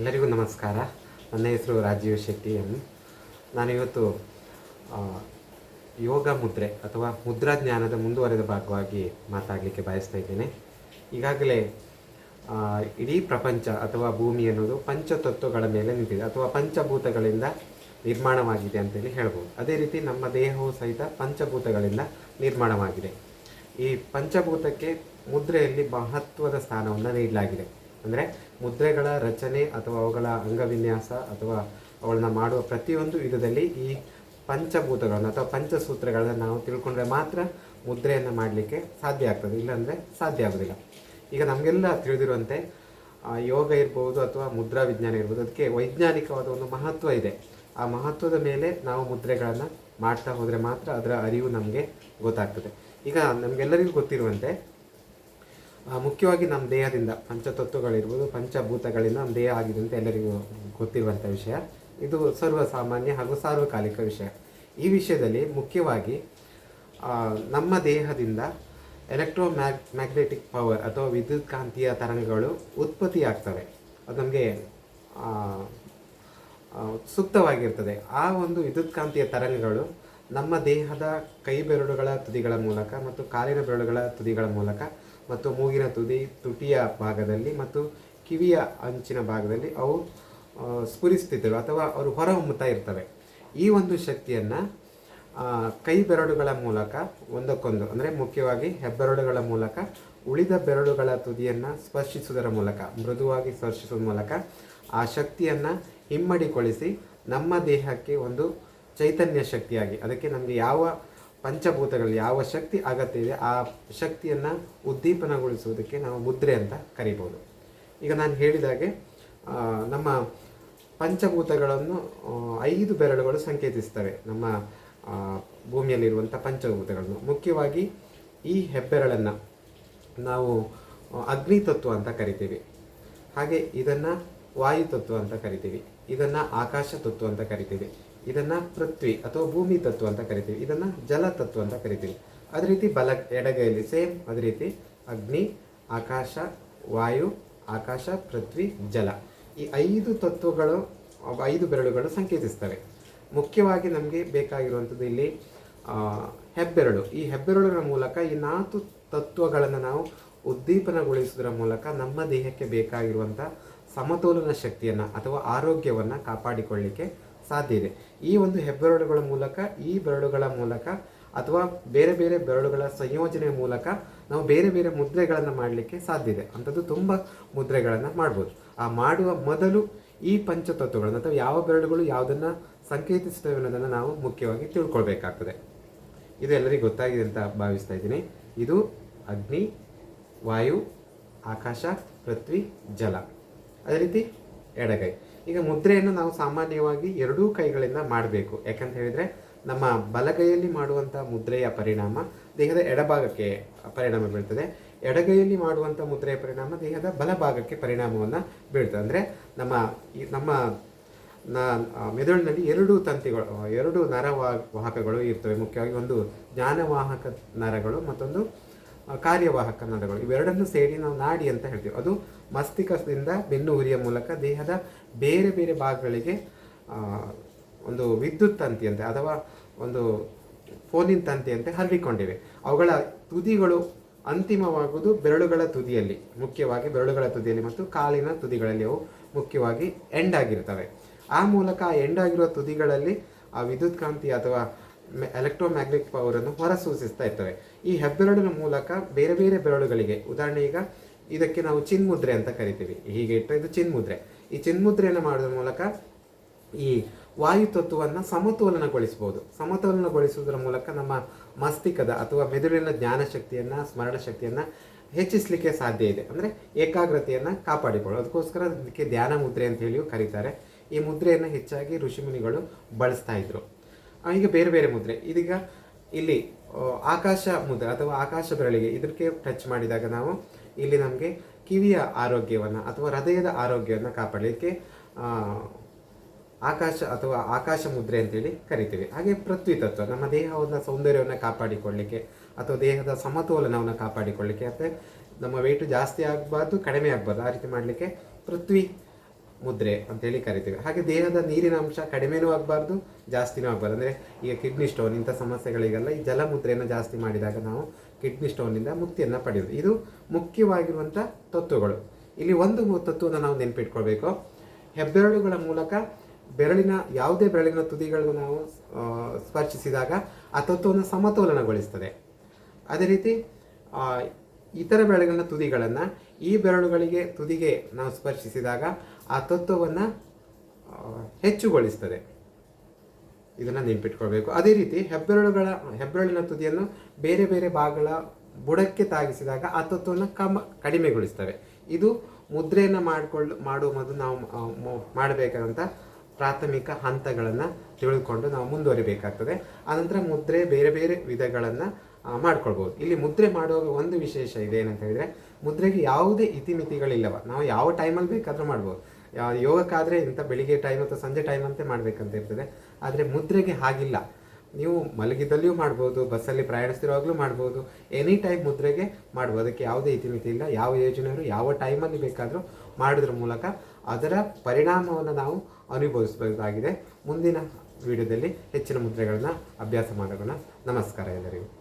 ಎಲ್ಲರಿಗೂ ನಮಸ್ಕಾರ. ನನ್ನ ಹೆಸರು ರಾಜೀವ್ ಶೆಟ್ಟಿ ಎಂ ನಾನು ಇವತ್ತು ಯೋಗ ಮುದ್ರೆ ಅಥವಾ ಮುದ್ರಾ ಜ್ಞಾನದ ಮುಂದುವರೆದ ಭಾಗವಾಗಿ ಮಾತಾಡಲಿಕ್ಕೆ ಬಯಸ್ತಾ ಇದ್ದೇನೆ. ಈಗಾಗಲೇ ಇಡೀ ಪ್ರಪಂಚ ಅಥವಾ ಭೂಮಿ ಅನ್ನೋದು ಪಂಚತತ್ವಗಳ ಮೇಲೆ ನಿಂತಿದೆ ಅಥವಾ ಪಂಚಭೂತಗಳಿಂದ ನಿರ್ಮಾಣವಾಗಿದೆ ಅಂತೇಳಿ ಹೇಳ್ಬೋದು. ಅದೇ ರೀತಿ ನಮ್ಮ ದೇಹವು ಸಹಿತ ಪಂಚಭೂತಗಳಿಂದ ನಿರ್ಮಾಣವಾಗಿದೆ. ಈ ಪಂಚಭೂತಕ್ಕೆ ಮುದ್ರೆಯಲ್ಲಿ ಮಹತ್ವದ ಸ್ಥಾನವನ್ನು ನೀಡಲಾಗಿದೆ. ಅಂದರೆ ಮುದ್ರೆಗಳ ರಚನೆ ಅಥವಾ ಅವುಗಳ ಅಂಗವಿನ್ಯಾಸ ಅಥವಾ ಅವುಗಳನ್ನ ಮಾಡುವ ಪ್ರತಿಯೊಂದು ವಿಧದಲ್ಲಿ ಈ ಪಂಚಭೂತಗಳನ್ನು ಅಥವಾ ಪಂಚಸೂತ್ರಗಳನ್ನು ನಾವು ತಿಳ್ಕೊಂಡ್ರೆ ಮಾತ್ರ ಮುದ್ರೆಯನ್ನು ಮಾಡಲಿಕ್ಕೆ ಸಾಧ್ಯ ಆಗ್ತದೆ, ಇಲ್ಲಾಂದರೆ ಸಾಧ್ಯ ಆಗೋದಿಲ್ಲ. ಈಗ ನಮಗೆಲ್ಲ ತಿಳಿದಿರುವಂತೆ ಯೋಗ ಇರ್ಬೋದು ಅಥವಾ ಮುದ್ರಾ ವಿಜ್ಞಾನ ಇರ್ಬೋದು, ಅದಕ್ಕೆ ವೈಜ್ಞಾನಿಕವಾದ ಒಂದು ಮಹತ್ವ ಇದೆ. ಆ ಮಹತ್ವದ ಮೇಲೆ ನಾವು ಮುದ್ರೆಗಳನ್ನು ಮಾಡ್ತಾ ಹೋದರೆ ಮಾತ್ರ ಅದರ ಅರಿವು ನಮಗೆ ಗೊತ್ತಾಗ್ತದೆ. ಈಗ ನಮಗೆಲ್ಲರಿಗೂ ಗೊತ್ತಿರುವಂತೆ ಮುಖ್ಯವಾಗಿ ನಮ್ಮ ದೇಹದಿಂದ ಪಂಚತತ್ವಗಳಿರ್ಬೋದು, ಪಂಚಭೂತಗಳಿಂದ ನಮ್ಮ ದೇಹ ಆಗಿದೆ ಅಂತ ಎಲ್ಲರಿಗೂ ಗೊತ್ತಿರುವಂಥ ವಿಷಯ. ಇದು ಸರ್ವಸಾಮಾನ್ಯ ಹಾಗೂ ಸಾರ್ವಕಾಲಿಕ ವಿಷಯ. ಈ ವಿಷಯದಲ್ಲಿ ಮುಖ್ಯವಾಗಿ ನಮ್ಮ ದೇಹದಿಂದ ಎಲೆಕ್ಟ್ರೋ ಮ್ಯಾಗ್ ಮ್ಯಾಗ್ನೆಟಿಕ್ ಪವರ್ ಅಥವಾ ವಿದ್ಯುತ್ ಕಾಂತೀಯ ತರಂಗಗಳು ಉತ್ಪತ್ತಿಯಾಗ್ತವೆ. ಅದು ನಮಗೆ ಸೂಕ್ತವಾಗಿರ್ತದೆ. ಆ ಒಂದು ವಿದ್ಯುತ್ ಕಾಂತೀಯ ತರಂಗಗಳು ನಮ್ಮ ದೇಹದ ಕೈ ಬೆರಳುಗಳ ತುದಿಗಳ ಮೂಲಕ ಮತ್ತು ಕಾಲಿನ ಬೆರಳುಗಳ ತುದಿಗಳ ಮೂಲಕ ಮತ್ತು ಮೂಗಿನ ತುದಿ ತುಟಿಯ ಭಾಗದಲ್ಲಿ ಮತ್ತು ಕಿವಿಯ ಅಂಚಿನ ಭಾಗದಲ್ಲಿ ಅವು ಆ, ಸ್ಫುರಿಸ್ತಿದ್ದವು ಅಥವಾ ಅವರು ಹೊರಹೊಮ್ಮುತ್ತಾ ಇರ್ತವೆ. ಈ ಒಂದು ಶಕ್ತಿಯನ್ನು ಕೈ ಬೆರಳುಗಳ ಮೂಲಕ ಒಂದಕ್ಕೊಂದು ಅಂದರೆ ಮುಖ್ಯವಾಗಿ ಹೆಬ್ಬೆರಳುಗಳ ಮೂಲಕ ಉಳಿದ ಬೆರಳುಗಳ ತುದಿಯನ್ನು ಸ್ಪರ್ಶಿಸುವುದರ ಮೂಲಕ ಮೃದುವಾಗಿ ಸ್ಪರ್ಶಿಸುವ ಮೂಲಕ ಆ ಶಕ್ತಿಯನ್ನು ಹಿಮ್ಮಡಿಗೊಳಿಸಿ ನಮ್ಮ ದೇಹಕ್ಕೆ ಒಂದು ಚೈತನ್ಯ ಶಕ್ತಿಯಾಗಿ. ಅದಕ್ಕೆ ನಮಗೆ ಯಾವ ಪಂಚಭೂತಗಳಲ್ಲಿ ಯಾವ ಶಕ್ತಿ ಅಗತ್ಯ ಇದೆ, ಆ ಶಕ್ತಿಯನ್ನು ಉದ್ದೀಪನಗೊಳಿಸುವುದಕ್ಕೆ ನಾವು ಮುದ್ರೆ ಅಂತ ಕರಿಬೋದು. ಈಗ ನಾನು ಹೇಳಿದಾಗೆ ನಮ್ಮ ಪಂಚಭೂತಗಳನ್ನು ಐದು ಬೆರಳುಗಳು ಸಂಕೇತಿಸ್ತವೆ ನಮ್ಮ ಭೂಮಿಯಲ್ಲಿರುವಂಥ ಪಂಚಭೂತಗಳನ್ನು. ಮುಖ್ಯವಾಗಿ ಈ ಹೆಬ್ಬೆರಳನ್ನು ನಾವು ಅಗ್ನಿ ತತ್ವ ಅಂತ ಕರಿತೀವಿ. ಹಾಗೆ ಇದನ್ನು ವಾಯು ತತ್ವ ಅಂತ ಕರಿತೀವಿ. ಇದನ್ನು ಆಕಾಶ ತತ್ವ ಅಂತ ಕರಿತೀವಿ. ಇದನ್ನು ಪೃಥ್ವಿ ಅಥವಾ ಭೂಮಿ ತತ್ವ ಅಂತ ಕರಿತೀವಿ. ಇದನ್ನು ಜಲ ತತ್ವ ಅಂತ ಕರಿತೀವಿ. ಅದೇ ರೀತಿ ಬಲ ಎಡಗೈಯಲ್ಲಿ ಸೇಮ್ ಅದೇ ರೀತಿ ಅಗ್ನಿ, ಆಕಾಶ, ವಾಯು, ಆಕಾಶ, ಪೃಥ್ವಿ, ಜಲ. ಈ ಐದು ತತ್ವಗಳು, ಐದು ಬೆರಳುಗಳು ಸಂಕೇತಿಸ್ತವೆ. ಮುಖ್ಯವಾಗಿ ನಮಗೆ ಬೇಕಾಗಿರುವಂಥದ್ದು ಇಲ್ಲಿ ಹೆಬ್ಬೆರಳು. ಈ ಹೆಬ್ಬೆರಳಿನ ಮೂಲಕ ಈ ನಾಲ್ಕು ತತ್ವಗಳನ್ನು ನಾವು ಉದ್ದೀಪನಗೊಳಿಸುವುದರ ಮೂಲಕ ನಮ್ಮ ದೇಹಕ್ಕೆ ಬೇಕಾಗಿರುವಂಥ ಸಮತೋಲನ ಶಕ್ತಿಯನ್ನು ಅಥವಾ ಆರೋಗ್ಯವನ್ನು ಕಾಪಾಡಿಕೊಳ್ಳಿಕ್ಕೆ ಸಾಧ್ಯ ಇದೆ. ಈ ಒಂದು ಹೆಬ್ಬೆರಳುಗಳ ಮೂಲಕ, ಈ ಬೆರಳುಗಳ ಮೂಲಕ ಅಥವಾ ಬೇರೆ ಬೇರೆ ಬೆರಳುಗಳ ಸಂಯೋಜನೆ ಮೂಲಕ ನಾವು ಬೇರೆ ಬೇರೆ ಮುದ್ರೆಗಳನ್ನು ಮಾಡಲಿಕ್ಕೆ ಸಾಧ್ಯ ಇದೆ. ಅಂಥದ್ದು ತುಂಬ ಮುದ್ರೆಗಳನ್ನು ಮಾಡ್ಬೋದು. ಆ ಮಾಡುವ ಮೊದಲು ಈ ಪಂಚತತ್ವಗಳನ್ನು ಅಥವಾ ಯಾವ ಬೆರಳುಗಳು ಯಾವುದನ್ನು ಸಂಕೇತಿಸ್ತವೆ ಅನ್ನೋದನ್ನು ನಾವು ಮುಖ್ಯವಾಗಿ ತಿಳ್ಕೊಳ್ಬೇಕಾಗ್ತದೆ. ಇದು ಎಲ್ಲರಿಗೂ ಗೊತ್ತಾಗಿದೆ ಅಂತ ಭಾವಿಸ್ತಾ ಇದ್ದೀನಿ. ಇದು ಅಗ್ನಿ, ವಾಯು, ಆಕಾಶ, ಪೃಥ್ವಿ, ಜಲ. ಅದೇ ರೀತಿ ಎಡಗೈ. ಈಗ ಮುದ್ರೆಯನ್ನು ನಾವು ಸಾಮಾನ್ಯವಾಗಿ ಎರಡೂ ಕೈಗಳಿಂದ ಮಾಡಬೇಕು. ಯಾಕಂತ ಹೇಳಿದರೆ ನಮ್ಮ ಬಲಗೈಯಲ್ಲಿ ಮಾಡುವಂಥ ಮುದ್ರೆಯ ಪರಿಣಾಮ ದೇಹದ ಎಡಭಾಗಕ್ಕೆ ಪರಿಣಾಮ ಬೀಳ್ತದೆ. ಎಡಗೈಯಲ್ಲಿ ಮಾಡುವಂಥ ಮುದ್ರೆಯ ಪರಿಣಾಮ ದೇಹದ ಬಲಭಾಗಕ್ಕೆ ಪರಿಣಾಮವನ್ನು ಬೀಳ್ತದೆ. ಅಂದರೆ ನಮ್ಮ ಈ ನಮ್ಮ ಮೆದುಳಿನಲ್ಲಿ ಎರಡು ತಂತಿಗಳು, ಎರಡು ನರವಾ ವಾಹಕಗಳು ಇರ್ತವೆ. ಮುಖ್ಯವಾಗಿ ಒಂದು ಜ್ಞಾನವಾಹಕ ನರಗಳು ಮತ್ತೊಂದು ಕಾರ್ಯವಾಹಕ ನರಗಳು. ಇವೆರಡನ್ನು ಸೇರಿ ನಾವು ನಾಡಿ ಅಂತ ಹೇಳ್ತೀವಿ. ಅದು ಮಸ್ತಿಕದಿಂದ ಬೆನ್ನು ಉರಿಯ ಮೂಲಕ ದೇಹದ ಬೇರೆ ಬೇರೆ ಭಾಗಗಳಿಗೆ ಒಂದು ವಿದ್ಯುತ್ ತಂತಿಯಂತೆ ಅಥವಾ ಒಂದು ಫೋನಿನ ತಂತಿಯಂತೆ ಹರಡಿಕೊಂಡಿವೆ ಅವುಗಳ ತುದಿಗಳು ಅಂತಿಮವಾಗುವುದು ಬೆರಳುಗಳ ತುದಿಯಲ್ಲಿ, ಮುಖ್ಯವಾಗಿ ಬೆರಳುಗಳ ತುದಿಯಲ್ಲಿ ಮತ್ತು ಕಾಲಿನ ತುದಿಗಳಲ್ಲಿ ಅವು ಮುಖ್ಯವಾಗಿ ಎಂಡ್ ಆಗಿರ್ತವೆ ಆ ಮೂಲಕ ಆ ಎಂಡ್ ಆಗಿರುವ ತುದಿಗಳಲ್ಲಿ ಆ ವಿದ್ಯುತ್ ಕಾಂತಿ ಅಥವಾ ಎಲೆಕ್ಟ್ರೋಮ್ಯಾಗ್ನೆಟಿಕ್ ಪವರನ್ನು ಹೊರಸೂಚಿಸ್ತಾ ಇರ್ತವೆ. ಈ ಹೆಬ್ಬೆರಳಿನ ಮೂಲಕ ಬೇರೆ ಬೇರೆ ಬೆರಳುಗಳಿಗೆ, ಉದಾಹರಣೆ ಈಗ ಇದಕ್ಕೆ ನಾವು ಚಿನ್ಮುದ್ರೆ ಅಂತ ಕರಿತೀವಿ. ಹೀಗೆ ಇಟ್ಟರೆ ಇದು ಚಿನ್ಮುದ್ರೆ. ಈ ಚಿನ್ಮುದ್ರೆಯನ್ನು ಮಾಡೋದ್ರ ಮೂಲಕ ಈ ವಾಯು ತತ್ವವನ್ನು ಸಮತೋಲನಗೊಳಿಸಬಹುದು ಸಮತೋಲನಗೊಳಿಸುವುದರ ಮೂಲಕ ನಮ್ಮ ಮಸ್ತಿಕದ ಅಥವಾ ಮೆದುಳಿನ ಜ್ಞಾನ ಶಕ್ತಿಯನ್ನು ಸ್ಮರಣ ಶಕ್ತಿಯನ್ನು ಹೆಚ್ಚಿಸಲಿಕ್ಕೆ ಸಾಧ್ಯ ಇದೆ. ಅಂದರೆ ಏಕಾಗ್ರತೆಯನ್ನು ಕಾಪಾಡಿಕೊಳ್ಳೋ ಅದಕ್ಕೋಸ್ಕರ ಇದಕ್ಕೆ ಧ್ಯಾನ ಮುದ್ರೆ ಅಂತ ಹೇಳಿಯೂ ಕರೀತಾರೆ. ಈ ಮುದ್ರೆಯನ್ನು ಹೆಚ್ಚಾಗಿ ಋಷಿಮುನಿಗಳು ಬಳಸ್ತಾ ಇದ್ರು. ಈಗ ಬೇರೆ ಬೇರೆ ಮುದ್ರೆ. ಇದೀಗ ಇಲ್ಲಿ ಆಕಾಶ ಮುದ್ರೆ ಅಥವಾ ಆಕಾಶ ಬೆರಳಿಗೆ ಇದಕ್ಕೆ ಟಚ್ ಮಾಡಿದಾಗ ನಾವು ಇಲ್ಲಿ ನಮಗೆ ಕಿವಿಯ ಆರೋಗ್ಯವನ್ನು ಅಥವಾ ಹೃದಯದ ಆರೋಗ್ಯವನ್ನು ಕಾಪಾಡಲಿಕ್ಕೆ ಆಕಾಶ ಅಥವಾ ಆಕಾಶ ಮುದ್ರೆ ಅಂತೇಳಿ ಕರಿತೀವಿ. ಹಾಗೆ ಪೃಥ್ವಿ ತತ್ವ ನಮ್ಮ ದೇಹವನ್ನು ಸೌಂದರ್ಯವನ್ನು ಕಾಪಾಡಿಕೊಳ್ಳಿಕ್ಕೆ ಅಥವಾ ದೇಹದ ಸಮತೋಲನವನ್ನು ಕಾಪಾಡಿಕೊಳ್ಳಿಕ್ಕೆ. ಅಂದರೆ ನಮ್ಮ ವೆಯ್ಟು ಜಾಸ್ತಿ ಆಗಬಾರ್ದು, ಕಡಿಮೆ ಆಗಬಾರ್ದು. ಆ ರೀತಿ ಮಾಡಲಿಕ್ಕೆ ಪೃಥ್ವಿ ಮುದ್ರೆ ಅಂತೇಳಿ ಕರಿತೀವಿ. ಹಾಗೆ ದೇಹದ ನೀರಿನ ಅಂಶ ಕಡಿಮೆನೂ ಆಗಬಾರ್ದು, ಜಾಸ್ತಿನೂ ಆಗಬಾರ್ದು. ಅಂದರೆ ಈಗ ಕಿಡ್ನಿ ಸ್ಟೋನ್ ಇಂಥ ಸಮಸ್ಯೆಗಳಿಗೆಲ್ಲ ಈ ಜಲಮುದ್ರೆಯನ್ನು ಜಾಸ್ತಿ ಮಾಡಿದಾಗ ನಾವು ಕಿಡ್ನಿ ಸ್ಟೋನಿಂದ ಮುಕ್ತಿಯನ್ನು ಪಡೆಯೋದು ಇದು ಮುಖ್ಯವಾಗಿರುವಂಥ ತತ್ವಗಳು. ಇಲ್ಲಿ ಒಂದು ತತ್ವವನ್ನು ನಾವು ನೆನಪಿಟ್ಕೊಳ್ಬೇಕು. ಹೆಬ್ಬೆರಳುಗಳ ಮೂಲಕ ಬೆರಳಿನ ಯಾವುದೇ ಬೆರಳಿನ ತುದಿಗಳನ್ನು ನಾವು ಸ್ಪರ್ಶಿಸಿದಾಗ ಆ ತತ್ವವನ್ನು ಸಮತೋಲನಗೊಳಿಸ್ತದೆ. ಅದೇ ರೀತಿ ಇತರ ಬೆರಳುಗಳ ತುದಿಗಳನ್ನು, ಈ ಬೆರಳುಗಳಿಗೆ ತುದಿಗೆ ನಾವು ಸ್ಪರ್ಶಿಸಿದಾಗ ಆ ತತ್ವವನ್ನು ಹೆಚ್ಚುಗೊಳಿಸ್ತದೆ. ಇದನ್ನು ನೆನ್ಪಿಟ್ಕೊಳ್ಬೇಕು. ಅದೇ ರೀತಿ ಹೆಬ್ಬೆರಳುಗಳ, ಹೆಬ್ಬೆರಳಿನ ತುದಿಯನ್ನು ಬೇರೆ ಬೇರೆ ಭಾಗಗಳ ಬುಡಕ್ಕೆ ತಾಗಿಸಿದಾಗ ಆ ತತ್ವವನ್ನು ಕಮ, ಕಡಿಮೆಗೊಳಿಸ್ತವೆ. ಇದು ಮುದ್ರೆಯನ್ನು ಮಾಡಿಕೊಳ್ಳು ಮಾಡುವ ಮೊದಲು ನಾವು ಮಾಡಬೇಕಾದಂಥ ಪ್ರಾಥಮಿಕ ಹಂತಗಳನ್ನು ತಿಳಿದುಕೊಂಡು ನಾವು ಮುಂದುವರಿಬೇಕಾಗ್ತದೆ. ಆನಂತರ ಮುದ್ರೆ ಬೇರೆ ಬೇರೆ ವಿಧಗಳನ್ನು ಮಾಡ್ಕೊಳ್ಬೋದು. ಇಲ್ಲಿ ಮುದ್ರೆ ಮಾಡುವಾಗ ಒಂದು ವಿಶೇಷ ಇದೆ ಏನಂತ ಹೇಳಿದ್ರೆ, ಮುದ್ರೆಗೆ ಯಾವುದೇ ಇತಿಮಿತಿಗಳಿಲ್ಲವ. ನಾವು ಯಾವ ಟೈಮಲ್ಲಿ ಬೇಕಾದರೂ ಮಾಡ್ಬೋದು. ಯಾವ ಯೋಗಕ್ಕಾದರೆ ಇಂಥ ಬೆಳಿಗ್ಗೆ ಟೈಮ್ ಅಥವಾ ಸಂಜೆ ಟೈಮ್ ಅಂತ ಮಾಡಬೇಕಂತ ಇರ್ತದೆ. ಆದರೆ ಮುದ್ರೆಗೆ ಹಾಗಿಲ್ಲ. ನೀವು ಮಲಗಿದಲ್ಲಿಯೂ ಮಾಡ್ಬೋದು, ಬಸ್ಸಲ್ಲಿ ಪ್ರಯಾಣಿಸ್ತಿರುವಾಗಲೂ ಮಾಡ್ಬೋದು ಎನಿ ಟೈಮ್ ಮುದ್ರೆಗೆ ಮಾಡ್ಬೋದು. ಅದಕ್ಕೆ ಯಾವುದೇ ಇತಿಮಿತಿ ಇಲ್ಲ ಯಾವ ಯೋಜನೆಯವರು ಯಾವ ಟೈಮಲ್ಲಿ ಬೇಕಾದರೂ ಮಾಡೋದ್ರ ಮೂಲಕ ಅದರ ಪರಿಣಾಮವನ್ನು ನಾವು ಅನುಭವಿಸಬಹುದಾಗಿದೆ. ಮುಂದಿನ ವಿಡಿಯೋದಲ್ಲಿ ಹೆಚ್ಚಿನ ಮುದ್ರೆಗಳನ್ನು, ಅಭ್ಯಾಸ ಮಾಡೋಣ ನಮಸ್ಕಾರ ಎಲ್ಲರಿಗೂ.